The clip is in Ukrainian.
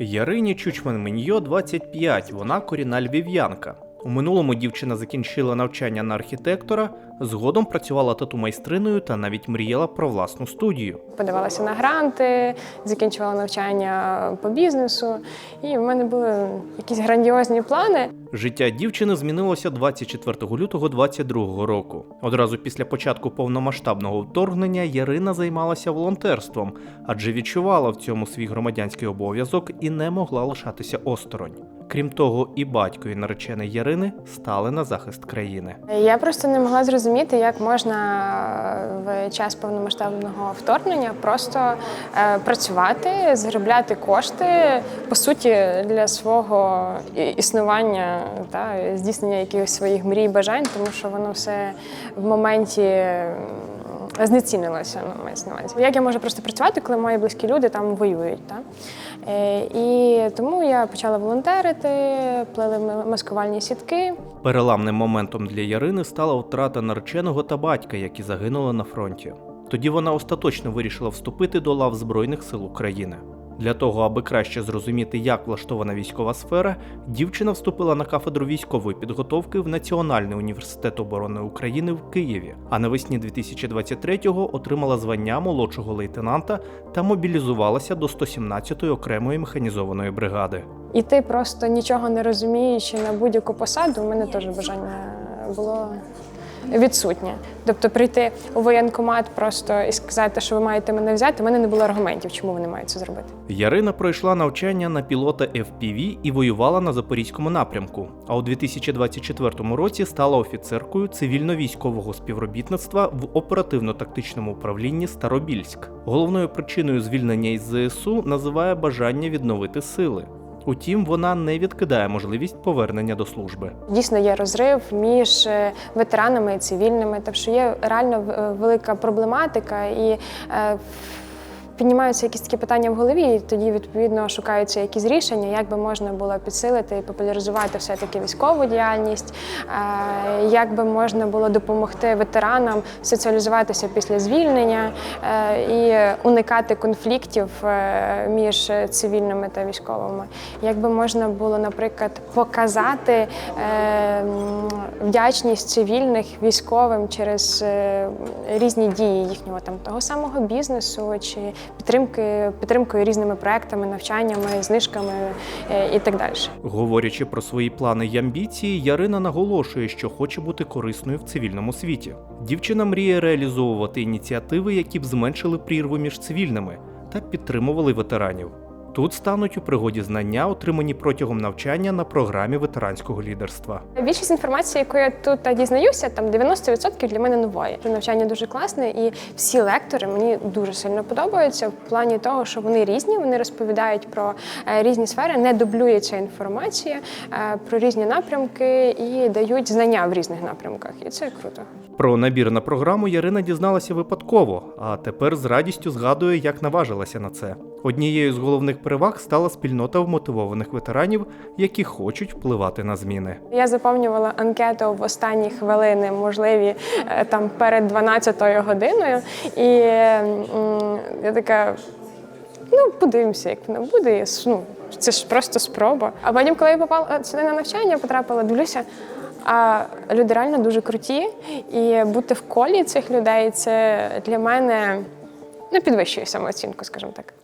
Ярині Чучман Меньйо 25, вона корінна львів'янка. У минулому дівчина закінчила навчання на архітектора, згодом працювала тату-майстриною та навіть мріяла про власну студію. Подавалася на гранти, закінчувала навчання по бізнесу, і в мене були якісь грандіозні плани. Життя дівчини змінилося 24 лютого 22 року. Одразу після початку повномасштабного вторгнення Ярина займалася волонтерством, адже відчувала в цьому свій громадянський обов'язок і не могла лишатися осторонь. Крім того, і батько і наречений Ярини стали на захист країни. Я просто не могла зрозуміти, як можна в час повномасштабного вторгнення просто е, працювати, заробляти кошти по суті для свого існування та здійснення якихось своїх мрій, бажань, тому що воно все в моменті. М, Знецінилося ну, мається увазі. Як я можу просто працювати, коли мої близькі люди там воюють? Та? Е, і тому я почала волонтерити, плели маскувальні сітки. Переламним моментом для Ярини стала втрата нареченого та батька, які загинули на фронті. Тоді вона остаточно вирішила вступити до лав Збройних сил України. Для того, аби краще зрозуміти, як влаштована військова сфера, дівчина вступила на кафедру військової підготовки в Національний університет оборони України в Києві, а навесні 2023-го отримала звання молодшого лейтенанта та мобілізувалася до 117-ї окремої механізованої бригади. І ти просто нічого не розуміючи на будь-яку посаду, у мене теж бажання було відсутнє. Тобто прийти у воєнкомат просто і сказати, що ви маєте мене взяти, у мене не було аргументів, чому вони мають це зробити. Ярина пройшла навчання на пілота FPV і воювала на запорізькому напрямку. А у 2024 році стала офіцеркою цивільно-військового співробітництва в оперативно-тактичному управлінні Старобільськ. Головною причиною звільнення із ЗСУ називає бажання відновити сили. Утім, вона не відкидає можливість повернення до служби. Дійсно є розрив між е, ветеранами і цивільними, так що є реально е, велика проблематика і. Піднімаються якісь такі питання в голові, і тоді відповідно шукаються якісь рішення, як би можна було підсилити і популяризувати все-таки військову діяльність, е, як би можна було допомогти ветеранам соціалізуватися після звільнення е, і уникати конфліктів е, між цивільними та військовими. Як би можна було, наприклад, показати вдячність цивільних військовим через різні дії їхнього там того самого бізнесу чи підтримки підтримкою різними проектами, навчаннями, знижками е, і так далі. Говорячи про свої плани й амбіції, Ярина наголошує, що хоче бути корисною в цивільному світі. Дівчина мріє реалізовувати ініціативи, які б зменшили прірву між цивільними та підтримували ветеранів. Тут стануть у пригоді знання, отримані протягом навчання на програмі ветеранського лідерства. Більшість інформації, яку я тут е, дізнаюся, там 90% для мене нової. Навчання дуже класне, і всі лектори мені дуже сильно подобаються в плані того, що вони різні, вони розповідають про е, різні сфери, не дублюється інформація е, про різні напрямки і дають знання в різних напрямках. І це круто. Про набір на програму Ярина дізналася випадково, а тепер з радістю згадує, як наважилася на це. Однією з головних переваг стала спільнота вмотивованих ветеранів, які хочуть впливати на зміни. Я заповнювала анкету в останні хвилини, можливі е, там перед 12-ю годиною, і я така. Ну, подивимося, як воно буде. Ну, це ж просто спроба. А потім, коли я попала сюди на навчання, потрапила, дивлюся. А люди реально дуже круті, і бути в колі цих людей це для мене ну, підвищує самооцінку, скажімо так.